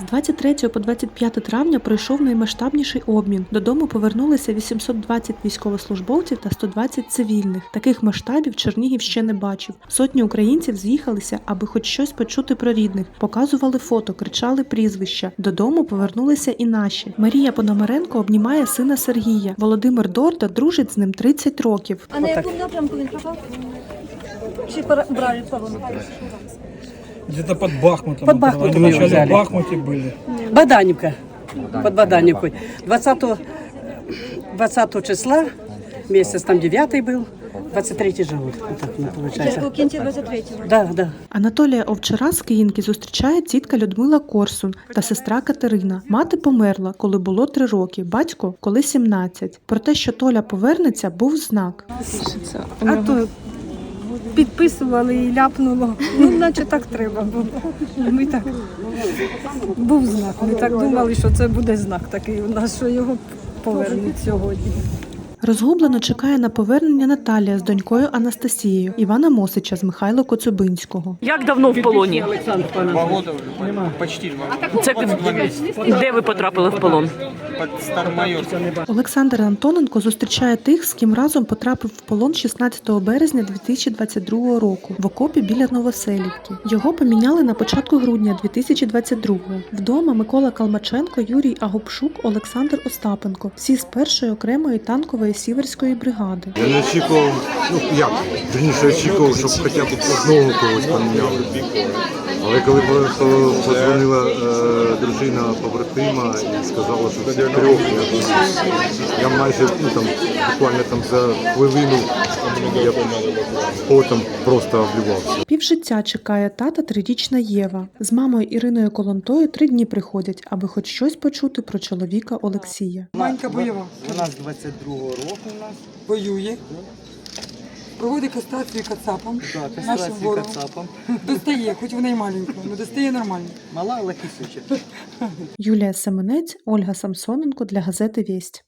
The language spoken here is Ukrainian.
З 23 по 25 травня пройшов наймасштабніший обмін. Додому повернулися 820 військовослужбовців та 120 цивільних. Таких масштабів Чернігів ще не бачив. Сотні українців з'їхалися, аби хоч щось почути про рідних. Показували фото, кричали прізвища. Додому повернулися і наші. Марія Пономаренко обнімає сина Сергія. Володимир Дорда дружить з ним 30 років. А на якому напрямку він пропав? Чи пора- брали полон? Где-то под Бахмутом. Под Бахмутом Вначале его взяли. в Бахмуте были. Баданівка. Под Баданівкою. 20, 20 числа, місяць там 9 був, 23 же год. Вот так ну, Це у кінці 23-го. Да, да. Анатолія Овчара з Київки зустрічає тітка Людмила Корсун та сестра Катерина. Мати померла, коли було три роки, батько коли 17. Про те, що Толя повернеться, був знак. А то підписували і ляпнуло. Ну, наче так треба було. Ми так був знак. Ми так думали, що це буде знак такий у нас, що його повернуть сьогодні. Розгублено чекає на повернення Наталія з донькою Анастасією, Івана Мосича з Михайла Коцюбинського. Як давно в полоні? Почти два. Це де ви потрапили в полон? Олександр Антоненко зустрічає тих, з ким разом потрапив в полон 16 березня 2022 року в окопі біля Новоселівки. Його поміняли на початку грудня 2022. Вдома Микола Калмаченко, Юрій Агопшук, Олександр Остапенко. Всі з першої окремої танкової сіверської бригади. Я не очікував, ну як, вірніше очікував, щоб хоча б одного когось поміняли. Але коли по- по- подзвонила е, дружина побратима і сказала, що це трьох, я, я майже ну, там, буквально там за хвилину я потом просто облювався. Півжиття чекає тата трирічна Єва. З мамою Іриною Колонтою три дні приходять, аби хоч щось почути про чоловіка Олексія. Манька бойова. Вона з 22-го року у нас. Воює. Проводить кастрацію кацапом. Да, Нашим кастрацію ворогом. кацапом. Достає, хоч вона й маленька, але достає нормально. Мала, але кисюча. Юлія Семенець, Ольга Самсоненко для газети Вість.